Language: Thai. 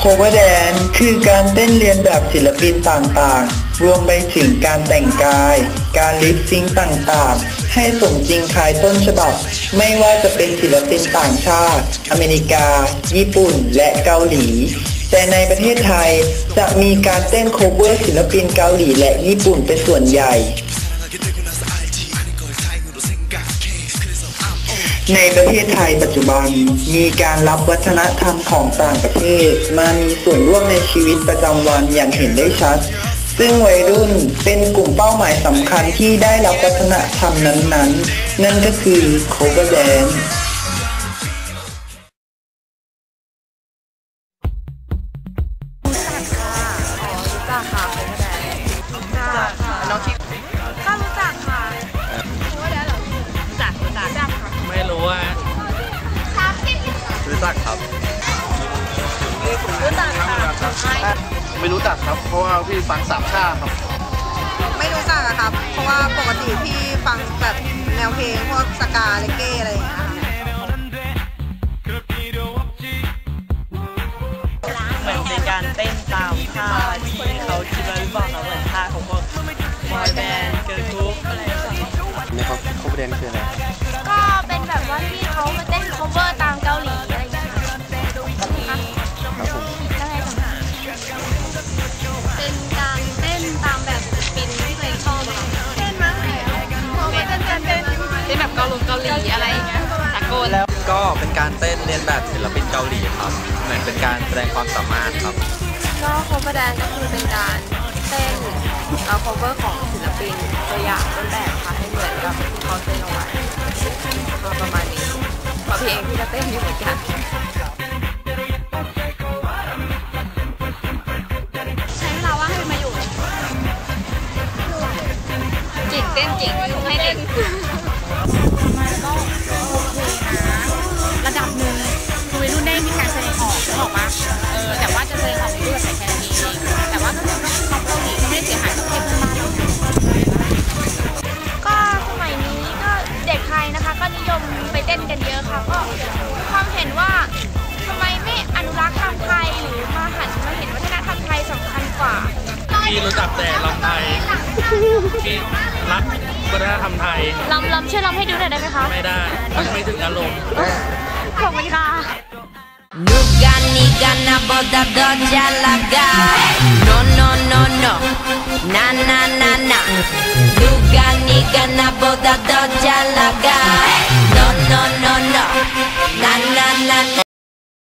โคเวอร์แดนคือการเต้นเรียนแบบศิลปินต่างๆ รวมไปถึงการแต่งกาย การลิปซิงต่างๆ ให้สมจริงคล้ายต้นฉบับ ไม่ว่าจะเป็นศิลปินต่างชาติ อเมริกา ญี่ปุ่น และเกาหลี แต่ในประเทศไทยจะมีการเต้นโคเวอร์ศิลปินเกาหลีและญี่ปุ่นเป็นส่วนใหญ่ ในประเทศไทยปัจจุบันมีการรับวัฒนธรรมของต่างประเทศ มามีส่วนร่วมในชีวิตประจำวันอย่างเห็นได้ชัด ซึ่งวัยรุ่นเป็นกลุ่มเป้าหมายสำคัญที่ได้รับวัฒนธรรมนั้นๆ นั่นก็คือ cover dance รู้จักค่ะโคเวอร์แดน รู้จักครับ รู้จักค่ะไม่รู้จักครับ เพราะว่าพี่ฟังสามชาครับ ไม่รู้จักอะครับ เพราะว่าปกติพี่ฟังแบบแนวเพลงพวกสกาเลเก้อะไรอย่างเงี้ยค่ะเหมือนเป็นการเต้นตามท่าที่เขาคิดไว้หรือเปล่าครับเหมือนท่าของพวกบอยแบนด์เกิร์ลกรุ๊ปอะไรแบบนี้นี่เขาเขาประเด็นคืออะไรก็เป็นแบบว่าที่เขามาเต้น cover ตาม งี้ยสากลก็เป็นการเต้นเรียนแบบศิลปินเกาหลีครับ เหมือนเป็นการแสดงความสามารถครับ ก็โคเวอร์แดนก็คือเป็นการเต้นเอา cover ของศิลปินตัวอย่างต้นแบบค่ะให้เหมือนกับที่เขาเต้นเอาไว้ก็ประมาณนี้เพราะพี่เองพี่ก็เต้นอยู่เหมือนกันใช้เวลาว่างให้มาอยู่จิกเต้นจิกให้เต้น ที่รู้จักแต่ลำไทยที่รักวัฒนธรรมไทย ลำลำช่วยลำให้ดูหน่อยได้ไหมคะ ไม่ได้มันไม่ถึงอารมณ์ขอบคุณค่ะนุกันิกันนาบดดอจาลากา no no no no na na na na นุกันิกันนาบดดอจาลากา no no no no na na na